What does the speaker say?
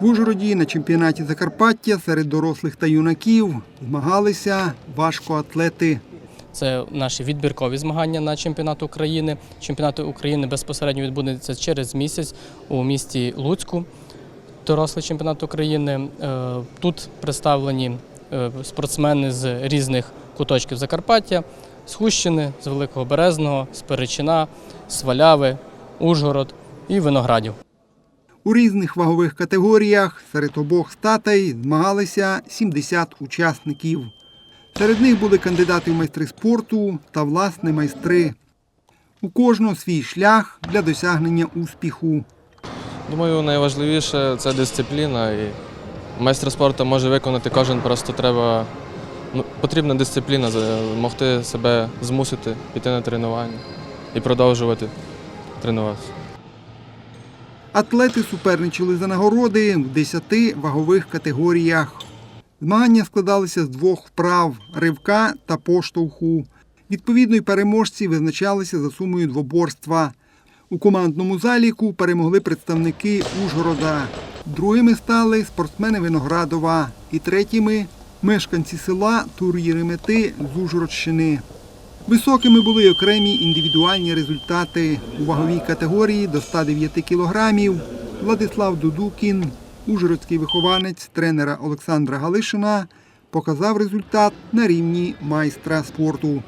В Ужгороді на чемпіонаті Закарпаття серед дорослих та юнаків змагалися важкоатлети. Це наші відбіркові змагання на чемпіонат України. Чемпіонат України безпосередньо відбудеться через місяць у місті Луцьку. Дорослий чемпіонат України. Е, Тут представлені е, спортсмени з різних куточків Закарпаття, з Хущини, з Великого Березного, з Перечина, з Ужгород і Виноградів. У різних вагових категоріях серед обох статей змагалися 70 учасників. Серед них були кандидати в майстри спорту та власне майстри. У кожного свій шлях для досягнення успіху. Думаю, найважливіше це дисципліна. І майстер спорту може виконати кожен, просто треба. Ну, потрібна дисципліна, могти себе змусити піти на тренування і продовжувати тренуватися. Атлети суперничали за нагороди в 10 вагових категоріях. Змагання складалися з двох вправ ривка та поштовху. Відповідно, й переможці визначалися за сумою двоборства. У командному заліку перемогли представники Ужгорода. Другими стали спортсмени Виноградова і третіми мешканці села Тур-Єремети з Ужгородщини. Високими були окремі індивідуальні результати. У ваговій категорії до 109 кілограмів Владислав Дудукін, ужгородський вихованець тренера Олександра Галишина, показав результат на рівні майстра спорту.